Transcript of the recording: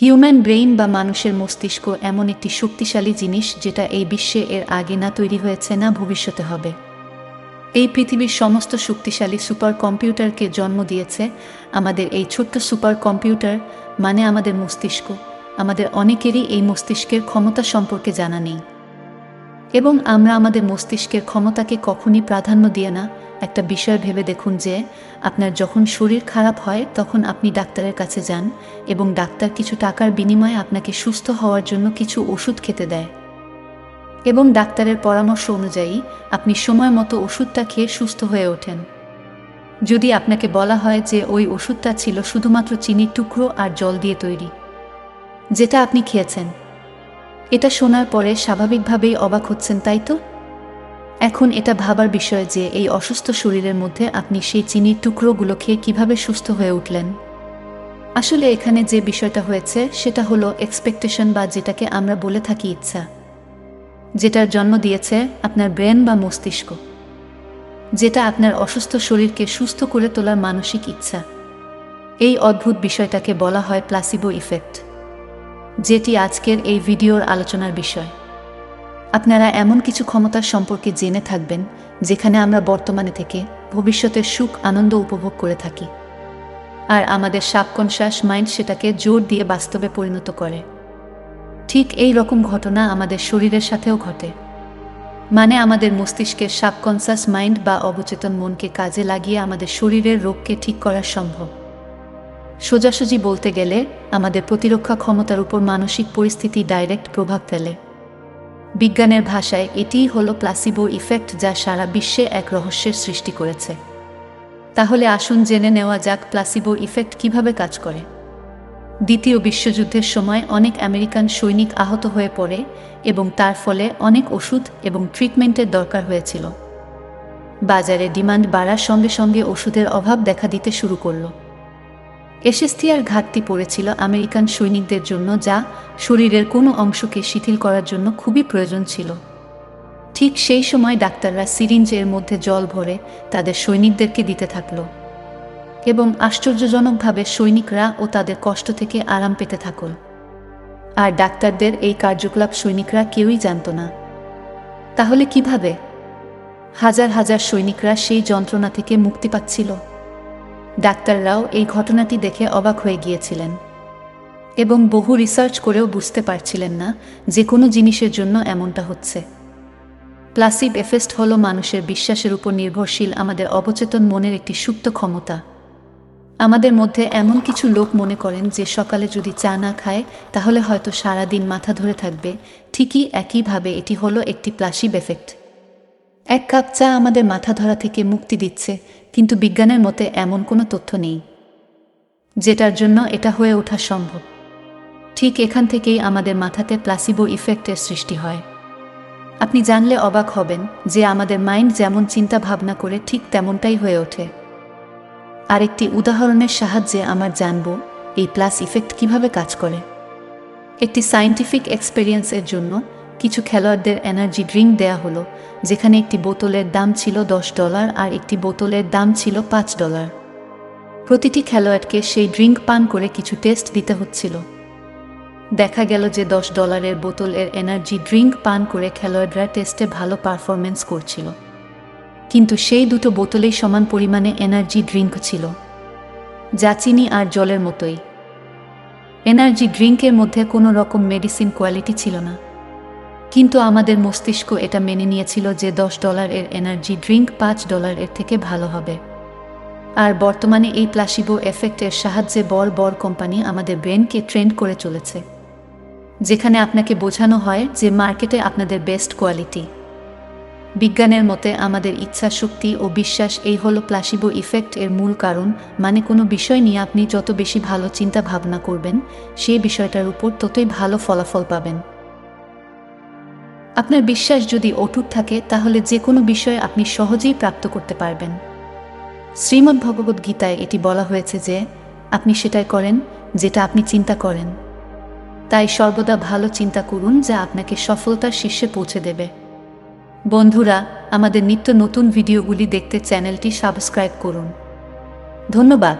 Human brain বা মানুষের মস্তিষ্ক এমন একটি শক্তিশালী জিনিস যেটা এই বিশ্বে এর আগে না তৈরি হয়েছে না ভবিষ্যতে হবে। এই পৃথিবীর সমস্ত শক্তিশালী সুপার কম্পিউটারকে জন্ম দিয়েছে আমাদের এই ছোট্ট সুপার কম্পিউটার মানে আমাদের মস্তিষ্ক। আমাদের অনেকেরই এই মস্তিষ্কের ক্ষমতা সম্পর্কে জানা নেই। এবং আমরা আমাদের মস্তিষ্কের ক্ষমতাকে কখনই প্রাধান্য দিয়ে না। একটা বিষয় ভেবে দেখুন যে, আপনার যখন শরীর খারাপ হয়, তখন আপনি ডাক্তারের কাছে যান এবং ডাক্তার কিছু টাকার বিনিময়ে আপনাকে সুস্থ হওয়ার জন্য কিছু ওষুধ খেতে দেয়। এবং ডাক্তারের পরামর্শ অনুযায়ী, আপনি সময় মতো ওষুধটা খেয়ে সুস্থ হয়ে ওঠেন। যদি আপনাকে বলা হয় যে, ওই ওষুধটা ছিল শুধুমাত্র চিনির টুকরো আর জল দিয়ে তৈরি, যেটা আপনি খেয়েছেন এটা শোনার পরে স্বাভাবিকভাবেই অবাক হচ্ছেন, তাই তো? এখন এটা ভাবার বিষয় যে এই অসুস্থ শরীরের মধ্যে আপনি সেই চিনির টুকরোগুলো খেয়ে কীভাবে সুস্থ হয়ে উঠলেন। আসলে এখানে যে বিষয়টা হয়েছে, সেটা হলো এক্সপেকটেশন বা যেটাকে আমরা বলে থাকি ইচ্ছা। যেটার জন্ম দিয়েছে আপনার ব্রেন বা মস্তিষ্ক। যেটা আপনার অসুস্থ শরীরকে সুস্থ করে তোলার মানসিক ইচ্ছা। এই অদ্ভুত বিষয়টাকে বলা হয় প্লাসিবো ইফেক্ট যেটি আজকের এই ভিডিওর আলোচনার বিষয়। আপনারা এমন কিছু ক্ষমতার সম্পর্কে জেনে থাকবেন, যেখানে আমরা বর্তমানে থেকে ভবিষ্যতের সুখ, আনন্দ উপভোগ করে থাকি। আর আমাদের সাবকনশ্বাস মাইন্ড সেটাকে জোর দিয়ে বাস্তবে পরিণত করে। ঠিক এই রকম ঘটনা আমাদের শরীরের সাথেও ঘটে। মানে আমাদের মস্তিষ্কের সাবকনসাস মাইন্ড বা অবচেতন মনকে কাজে লাগিয়ে আমাদের শরীরের রোগকে ঠিক করা সম্ভব। সোজাসুজি বলতে গেলে, আমাদের প্রতিরক্ষা ক্ষমতার উপর মানসিক পরিস্থিতি ডাইরেক্ট প্রভাব ফেলে। বিজ্ঞানের ভাষায় এটিই হলো প্লাসিবো ইফেক্ট যা সারা বিশ্বে এক রহস্যের সৃষ্টি করেছে। তাহলে আসুন জেনে নেওয়া যাক প্লাসিবো ইফেক্ট কীভাবে কাজ করে। দ্বিতীয় বিশ্বযুদ্ধের সময় অনেক আমেরিকান সৈনিক আহত হয়ে পড়ে এবং তার ফলে অনেক ওষুধ এবং ট্রিটমেন্টের দরকার হয়েছিল। বাজারে ডিমান্ড বাড়ার সঙ্গে সঙ্গে ওষুধের অভাব দেখা দিতে শুরু করল। এসএসথিয়ার ঘাটতি পড়েছিল আমেরিকান সৈনিকদের জন্য যা শরীরের কোনো অংশকে শিথিল করার জন্য খুবই প্রয়োজন ছিল। ঠিক সেই সময় ডাক্তাররা সিরিঞ্জের মধ্যে জল ভরে তাদের সৈনিকদেরকে দিতে থাকল এবং আশ্চর্যজনকভাবে সৈনিকরা ও তাদের কষ্ট থেকে আরাম পেতে থাকল আর ডাক্তারদের এই কার্যকলাপ সৈনিকরা কেউই জানত না। তাহলে কীভাবে? হাজার হাজার সৈনিকরা সেই যন্ত্রণা থেকে মুক্তি পাচ্ছিল। ডাক্তাররাও এই ঘটনাটি দেখে অবাক হয়ে গিয়েছিলেন। এবং বহু রিসার্চ করেও বুঝতে পারছিলেন না যে কোনো জিনিসের জন্য এমনটা হচ্ছে। প্লাসিব এফেস্ট হল মানুষের বিশ্বাসের উপর নির্ভরশীল, আমাদের অবচেতন মনের একটি সুপ্ত ক্ষমতা। আমাদের মধ্যে এমন কিছু লোক মনে করেন যে সকালে যদি চা না খায়, তাহলে হয়তো সারা দিন মাথা ধরে থাকবে। ঠিকই একইভাবে এটি হলো একটি প্লাসিব এফেক্ট। এক কাপ চা আমাদের মাথা ধরা থেকে মুক্তি দিচ্ছে, কিন্তু বিজ্ঞানের মতে এমন কোনো তথ্য নেই। যেটার জন্য এটা হয়ে ওঠা সম্ভব। ঠিক এখান থেকেই আমাদের মাথাতে প্লাসিবো ইফেক্টের সৃষ্টি হয়। আপনি জানলে অবাক হবেন যে আমাদের মাইন্ড যেমন চিন্তা ভাবনা করে ঠিক তেমনটাই হয়ে ওঠে। আরেকটি উদাহরণের সাহায্যে আমার জানব এই প্লাস ইফেক্ট কীভাবে কাজ করে। একটি সায়েন্টিফিক এক্সপেরিয়েন্সের জন্য কিছু খেলোয়াড়দের এনার্জি ড্রিঙ্ক দেয়া হলো, যেখানে একটি বোতলের দাম ছিল দশ ডলার আর একটি বোতলের দাম ছিল পাঁচ ডলার প্রতিটি খেলোয়াড়কে সেই ড্রিঙ্ক পান করে কিছু টেস্ট দিতে হচ্ছিল। দেখা গেল যে দশ ডলারের বোতলের এনার্জি ড্রিঙ্ক পান করে খেলোয়াড়রা টেস্টে ভালো পারফরমেন্স করছিল। কিন্তু সেই দুটো বোতলেই সমান পরিমাণে এনার্জি ড্রিঙ্ক ছিল। যা চিনি আর জলের মতোই। এনার্জি ড্রিঙ্কের মধ্যে কোনো রকম মেডিসিন কোয়ালিটি ছিল না। কিন্তু আমাদের মস্তিষ্ক এটা মেনে নিয়েছিল যে দশ ডলারের এনার্জি ড্রিঙ্ক পাঁচ ডলারের থেকে ভালো হবে। আর বর্তমানে এই প্লাসিবো এফেক্টের সাহায্যে বড় বড় কোম্পানি আমাদের ব্রেনকে ট্রেন্ড করে চলেছে। যেখানে আপনাকে বোঝানো হয় যে মার্কেটে আপনাদের বেস্ট কোয়ালিটি বিজ্ঞানের মতে আমাদের ইচ্ছা শক্তি ও বিশ্বাস এই হলো প্লাসিবো ইফেক্ট এর মূল কারণ মানে কোনো বিষয় নিয়ে আপনি যত বেশি ভালো চিন্তা ভাবনা করবেন সেই বিষয়টার উপর ততই ভালো ফলাফল পাবেন। আপনার বিশ্বাস যদি অটুট থাকে, তাহলে যে কোনো বিষয় আপনি সহজেই প্রাপ্ত করতে পারবেন। শ্রীমদ্ ভগবত গীতায় এটি বলা হয়েছে যে, আপনি সেটাই করেন যেটা আপনি চিন্তা করেন। তাই সর্বদা ভালো চিন্তা করুন যা আপনাকে সফলতার শীর্ষে পৌঁছে দেবে। বন্ধুরা, আমাদের নিত্য নতুন ভিডিওগুলি দেখতে চ্যানেলটি সাবস্ক্রাইব করুন। ধন্যবাদ।